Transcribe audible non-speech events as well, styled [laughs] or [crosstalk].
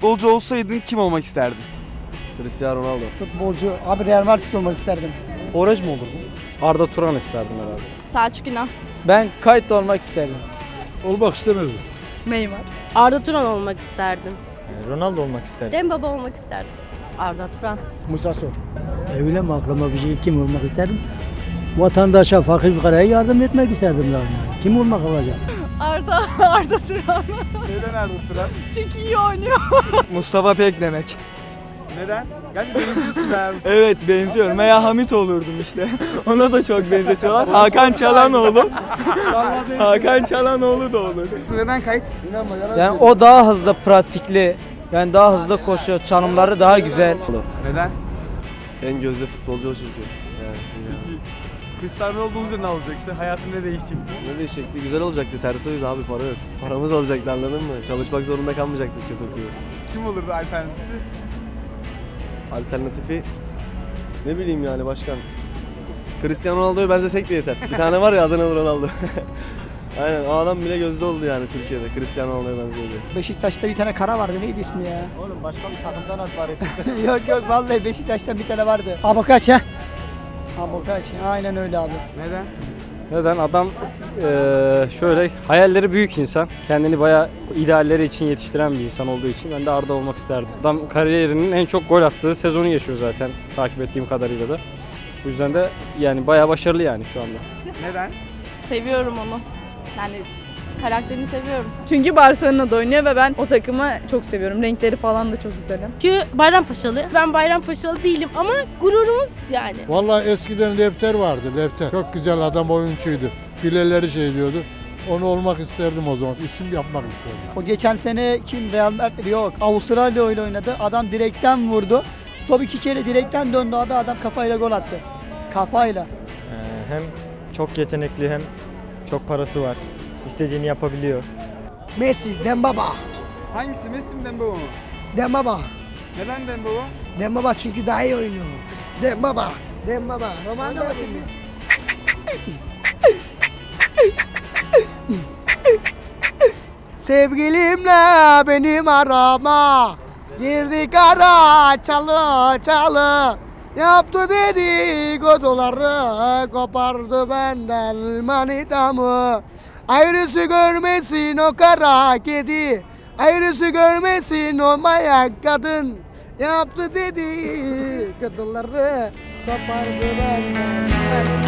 futbolcu olsaydın kim olmak isterdin? Cristiano Ronaldo. Futbolcu. Abi Real Madrid olmak isterdim. Oraj mı olur bu? Arda Turan isterdim herhalde. Selçuk İnan. Ben kayıt olmak isterdim. Olmak istemezdim. Neymar. Arda Turan olmak isterdim. Ronaldo olmak isterdim. Dembaba olmak isterdim. Arda Turan. Musa Sow. Evine mi aklıma bir şey kim olmak isterdim? Vatandaşa, fakir fukaraya yardım etmek isterdim yani. Kim olmak olacak? Arda. [laughs] Arda Turan. Neden Arda Turan? Çünkü iyi oynuyor. [laughs] Mustafa Pekdemek. Neden? Gerçi benziyorsun abi. Evet benziyorum. Veya Hamit olurdum işte. [laughs] Ona da çok benzetiyorlar. Hakan Çalanoğlu. Hakan Çalanoğlu da olur. Neden kayıt? Yani o daha hızlı pratikli. Yani daha hızlı koşuyor. Çalımları daha güzel. Neden? En gözde futbolcu o çünkü. Yani, dünyada. Cristiano Ronaldo olunca ne olacaktı? Hayatın ne değişecekti? ne değişecekti? Güzel olacaktı. Ters o yüz abi para yok. Paramız olacaktı anladın mı? Çalışmak zorunda kalmayacaktık köpek gibi. Kim olurdu alternatifi? Alternatifi ne bileyim yani başkan. Cristiano Ronaldo'ya benzesek de yeter. Bir tane var ya Adanalı Ronaldo. [laughs] Aynen o adam bile gözde oldu yani Türkiye'de. Cristiano Ronaldo'ya benziyor diye. Beşiktaş'ta bir tane kara vardı. Neydi ismi ya? Oğlum başka bir takımdan at bari. [laughs] yok yok vallahi Beşiktaş'ta bir tane vardı. Abokaç ha? Abokaç. Aynen öyle abi. Neden? Neden? Adam eee, şöyle hayalleri büyük insan. Kendini bayağı idealleri için yetiştiren bir insan olduğu için ben de Arda olmak isterdim. Adam kariyerinin en çok gol attığı sezonu yaşıyor zaten takip ettiğim kadarıyla da. Bu yüzden de yani bayağı başarılı yani şu anda. Neden? Seviyorum onu. Yani karakterini seviyorum. Çünkü Barcelona'da oynuyor ve ben o takımı çok seviyorum. Renkleri falan da çok güzel. Çünkü Bayrampaşalı. Ben Bayrampaşalı değilim ama gururumuz yani. Vallahi eskiden Lefter vardı Lefter. Çok güzel adam oyuncuydu. Bileleri şey diyordu. Onu olmak isterdim o zaman. İsim yapmak isterdim. O geçen sene kim Real Madrid yok. Avustralya ile oynadı. Adam direkten vurdu. Top iki kere direkten döndü abi. Adam kafayla gol attı. Kafayla. Ee, hem çok yetenekli hem çok parası var. İstediğini yapabiliyor. Messi, Dembaba. Hangisi? Messi mi Dembaba mı? Dembaba. Neden Dembaba? Dembaba çünkü daha iyi oynuyor. Dembaba. Dembaba. Romanda yapıyor. Sevgilimle benim arama Girdik ara çalı çalı Yaptı dedikoduları Kopardı benden manitamı Ayrısı görmesin o kara kedi. Ayrısı görmesin o mayak kadın. Yaptı dedi kadıları Kopardı benden